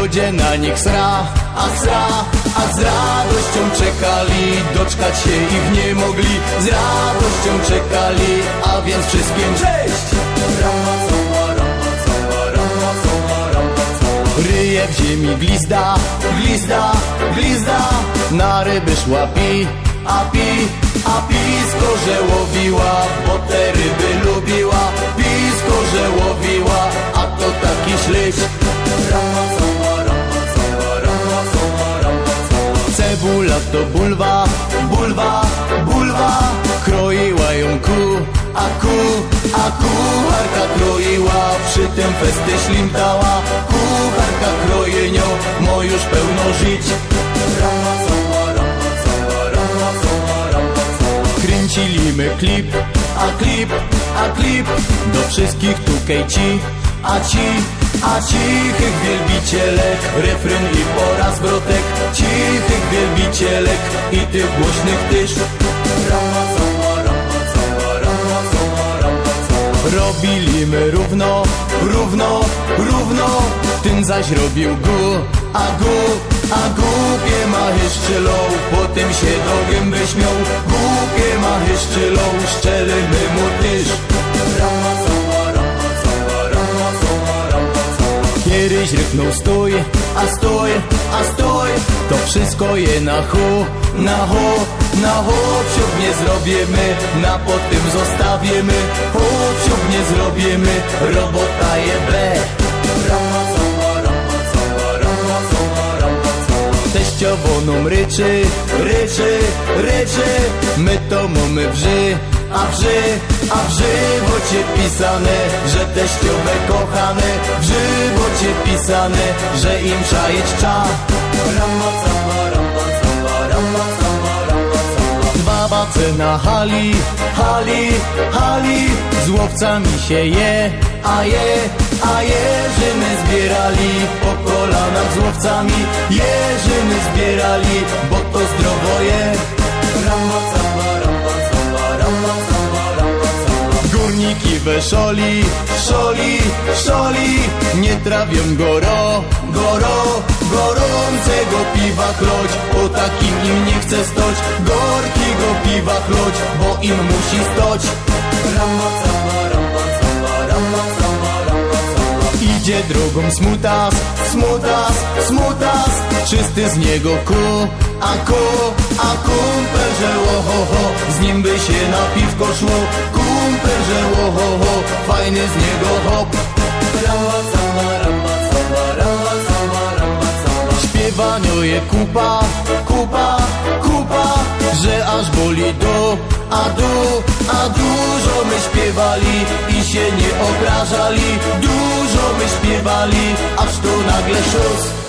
ludzie na nich sra, a sra, a z radością czekali, doczkać się ich nie mogli, z radością czekali, a więc wszystkim cześć! Ryje w ziemi glizda, glizda, glizda, na ryby szła pi, a pi, a pisko, że łowiła, bo te ryby lubiła, pisko, że łowiła, Cebula to bulwa, bulwa, bulwa, kroiła ją ku, a ku, a kucharka kroiła, przy tym festy ślimtała, kucharka kroje nią, mo już pełno żyć. Kręciliśmy klip, a klip, a klip. Do wszystkich tukej ci, a ci, a cichych wielbicielek, refren i po raz tyż. Robiliśmy równo, równo, równo, ten zaś robił gu, a gu, a głupie machyszczylą, potem się do gęby śmiał, głupie machyszczylą, szczelimy mu tyż. Kiedyś ryknął stój, a stój, a stój. To wszystko je na hu, na hu, na Wsiób nie zrobimy, na potem zostawimy Hu, wsiób nie zrobimy, robota je B Teściowo nam ryczy, ryczy, ryczy. My to mamy wrzy, a wrzy, a w żywocie pisane Że teściowe kochane, w żywocie pisane Że im czajeć cza Dwa na hali, hali, hali. Z łowcami się je, a je, a jeżyny zbierali Po kolanach z łowcami. Jeżyny zbierali Bo to Szoli, szoli, szoli Nie trawią goro, goro, gorącego piwa chloć O takim im nie chce stoć Gorkiego piwa chloć, bo im musi stoć. Idzie drogą smutas, smutas, smutas Czysty z niego ku, a ku, a kumpel, że łohoho Z nim by się na piwko szło łohoho Fajny z niego hop. Śpiewanio je kupa, kupa, kupa Że aż boli do, a du, a dużo my śpiewali I się nie obrażali. Dużo my śpiewali, aż tu nagle szos